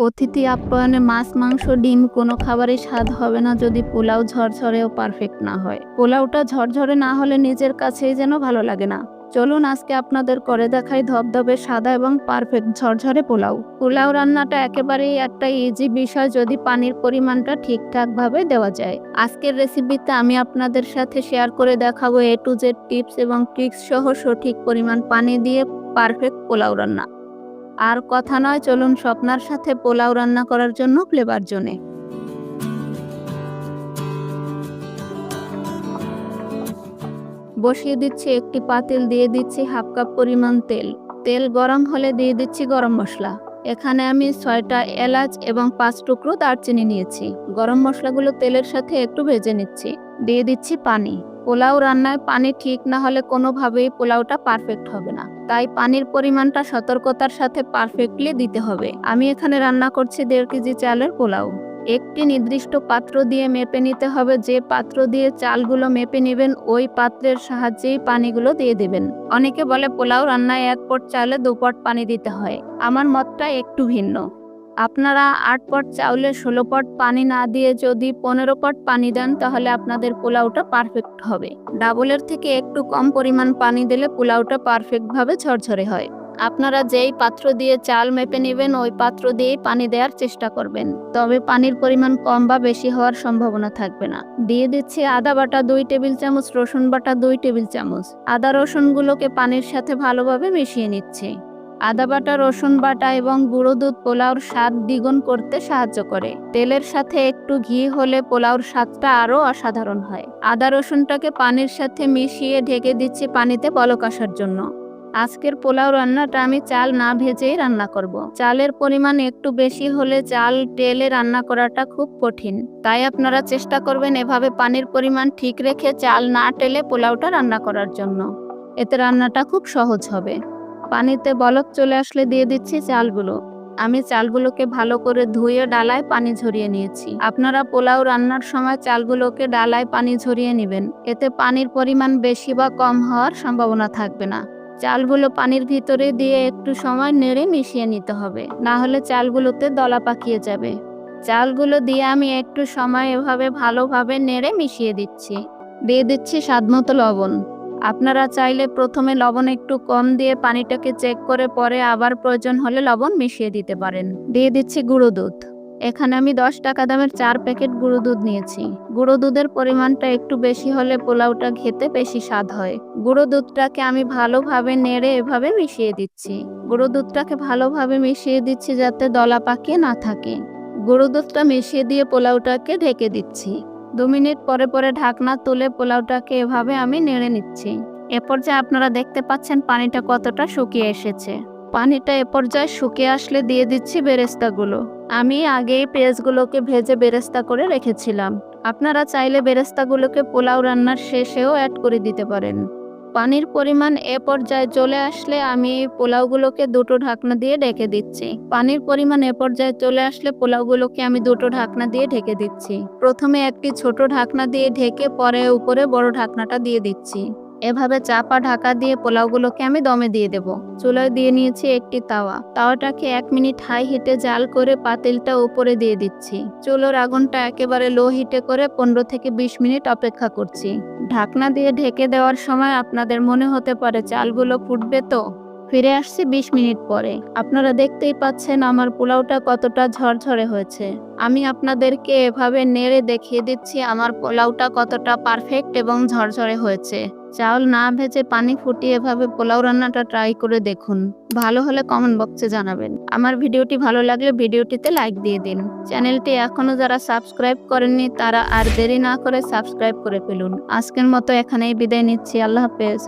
অতিথি আপ্যায়নে মাছ, মাংস, ডিম, কোনো খাবারই স্বাদ হবে না যদি পোলাও ঝরঝরেও পারফেক্ট না হয়। পোলাওটা ঝরঝরে না হলে নিজের কাছেই যেন ভালো লাগে না। চলুন আজকে আপনাদের করে দেখাই ধবধবে সাদা এবং পারফেক্ট ঝরঝরে পোলাও। পোলাও রান্নাটা একেবারেই একটা ইজি বিষয় যদি পানির পরিমাণটা ঠিকঠাকভাবে দেওয়া যায়। আজকের রেসিপিতে আমি আপনাদের সাথে শেয়ার করে দেখাবো এ টু জেড টিপস এবং ট্রিক্স সহ সঠিক পরিমাণ পানি দিয়ে পারফেক্ট পোলাও রান্না। আর কথা নয় চলুন স্বপ্নার সাথে পোলাও রান্না করার জন্য ফ্লেভার জোনে। বসিয়ে দিচ্ছি একটি পাতিল দিয়ে দিচ্ছি হাফ কাপ পরিমাণ তেল। তেল গরম হলে দিয়ে দিচ্ছি গরম মশলা। এখানে আমি ছয়টা এলাচ এবং পাঁচ টুকরো দারচিনি নিয়েছি। গরম মশলাগুলো তেলের সাথে একটু ভেজে নিচ্ছি। দিয়ে দিচ্ছি পানি। পোলাও রান্নায় পানি ঠিক না হলে কোনোভাবেই পোলাওটা পারফেক্ট হবে না। তাই পানির পরিমাণটা সতর্কতার সাথে পারফেক্টলি দিতে হবে। আমি এখানে রান্না করছি দেড় কেজি চালের পোলাও। একটি নির্দিষ্ট পাত্র দিয়ে মেপে নিতে হবে। যে পাত্র দিয়ে চালগুলো মেপে নেবেন, ওই পাত্রের সাহায্যেই পানিগুলো দিয়ে দেবেন। অনেকে বলে, পোলাও রান্নায় এক পট চালে দু পট পানি দিতে হয়। আমার মতটা একটু ভিন্ন। আপনারা আট পট চাউলে ষোলো পট পানি না দিয়ে যদি পনেরো পট পানি দেন, তাহলে আপনাদের পোলাওটা পারফেক্ট হবে। ডাবলের থেকে একটু কম পরিমাণ পানি দিলে পোলাওটা পারফেক্টভাবে ঝরঝরে হয়। আপনারা যেই পাত্র দিয়ে চাল মেপে নেবেন, ওই পাত্র দিয়েই পানি দেওয়ার চেষ্টা করবেন। তবে পানির পরিমাণ কম বা বেশি হওয়ার সম্ভাবনা থাকবে না। দিয়ে দিচ্ছি আদা বাটা দুই টেবিল চামচ, রসুন বাটা দুই টেবিল চামচ। আদা রসুনগুলোকে পানির সাথে ভালোভাবে মিশিয়ে নিচ্ছি। আদা বাটা, রসুন বাটা এবং গুঁড়ো দুধ পোলাওর স্বাদ দ্বিগুণ করতে সাহায্য করে। তেলের সাথে একটু ঘি হলে পোলাওর স্বাদটা আরও অসাধারণ হয়। আদা রসুনটাকে পানির সাথে মিশিয়ে ঢেকে দিচ্ছি পানিতে বলক আসার জন্য। আজকের পোলাও রান্নাটা আমি চাল না ভেজেই রান্না করব। চালের পরিমাণ একটু বেশি হলে চাল টেলে রান্না করাটা খুব কঠিন। তাই আপনারা চেষ্টা করবেন এভাবে পানির পরিমাণ ঠিক রেখে চাল না টেলে পোলাওটা রান্না করার জন্য। এতে রান্নাটা খুব সহজ হবে। পানিতে বলক চলে আসলে দিয়ে দিচ্ছি চালগুলো। আমি চালগুলোকে ভালো করে ধুয়ে ডালায় পানি ঝরিয়ে নিয়েছি। আপনারা পোলাও রান্নার সময় চালগুলোকে ডালায় পানি ঝরিয়ে নেবেন। এতে পানির পরিমাণ বেশি বা কম হওয়ার সম্ভাবনা থাকবে না। চালগুলো পানির ভিতরে দিয়ে একটু সময় নেড়ে মিশিয়ে নিতে হবে। না হলে চালগুলোতে দলা পাকিয়ে যাবে। চালগুলো দিয়ে আমি একটু সময় এভাবে ভালোভাবে নেড়ে মিশিয়ে দিচ্ছি। দিয়ে দিচ্ছি স্বাদমতো লবণ। আপনারা চাইলে প্রথমে লবণ একটু কম দিয়ে পানিটাকে চেক করে পরে আবার প্রয়োজন হলে লবণ মিশিয়ে দিতে পারেন। দিয়ে দিচ্ছি গুঁড়ো দুধ। এখানে আমি দশ টাকা দামের চার প্যাকেট গুঁড়ো দুধ নিয়েছি। গুঁড়ো দুধের পরিমাণটা একটু বেশি হলে পোলাওটা খেতে বেশি স্বাদ হয়। গুঁড়ো দুধটাকে আমি ভালোভাবে নেড়ে এভাবে মিশিয়ে দিচ্ছি। গুঁড়ো দুধটাকে ভালোভাবে মিশিয়ে দিচ্ছি যাতে দলা পাকিয়ে না থাকে। গুঁড়ো দুধটা মিশিয়ে দিয়ে পোলাওটাকে ঢেকে দিচ্ছি। দু মিনিট পরে পরে ঢাকনা তুলে পোলাওটাকে এভাবে আমি নেড়ে নিচ্ছি। এ পর্যায়ে আপনারা দেখতে পাচ্ছেন পানিটা কতটা শুকিয়ে এসেছে। পানিটা এ পর্যায়ে শুকিয়ে আসলে দিয়ে দিচ্ছি বেরেস্তাগুলো। আমি আগেই পেঁয়াজগুলোকে ভেজে বেরেস্তা করে রেখেছিলাম। আপনারা চাইলে বেরেস্তাগুলোকে পোলাও রান্নার শেষেও অ্যাড করে দিতে পারেন। পানির পরিমাণ এ পর্যায়ে চলে আসলে আমি পোলাওগুলোকে দুটো ঢাকনা দিয়ে ঢেকে দিচ্ছি। পানির পরিমাণ এ পর্যায়ে চলে আসলে পোলাওগুলোকে আমি দুটো ঢাকনা দিয়ে ঢেকে দিচ্ছি। প্রথমে একটি ছোট ঢাকনা দিয়ে ঢেকে পরে উপরে বড় ঢাকনাটা দিয়ে দিচ্ছি। এভাবে চাপা ঢাকা দিয়ে পোলাওগুলোকে আমি দমে দিয়ে দেব। চুলায় দিয়ে নিয়েছি একটি তাওয়া। তাওয়াটাকে এক মিনিট হাই হিটে জাল করে পাতিলটা উপরে দিয়ে দিচ্ছি। চুলোর আগুনটা একেবারে লো হিটে করে পনেরো থেকে বিশ মিনিট অপেক্ষা করছি। ঢাকনা দিয়ে ঢেকে দেওয়ার সময় আপনাদের মনে হতে পারে চালগুলো ফুটবে তো? ফিরে আসছি বিশ মিনিট পরে। আপনারা দেখতেই পাচ্ছেন আমার পোলাওটা কতটা ঝরঝরে হয়েছে। আমি আপনাদেরকে এভাবে নেড়ে দেখিয়ে দিচ্ছি আমার পোলাওটা কতটা পারফেক্ট এবং ঝরঝরে হয়েছে। চাউল না ভেজে পানি ফুটিয়ে এভাবে পোলাও রান্নাটা ট্রাই করে দেখুন। ভালো হলে কমেন্ট বক্সে জানাবেন। আমার ভিডিওটি ভালো লাগলে ভিডিওটিতে লাইক দিয়ে দিন। চ্যানেলটি এখনও যারা সাবস্ক্রাইব করেননি, তারা আর দেরি না করে সাবস্ক্রাইব করে ফেলুন। আজকের মতো এখানেই বিদায় নিচ্ছি। আল্লাহ হাফেজ।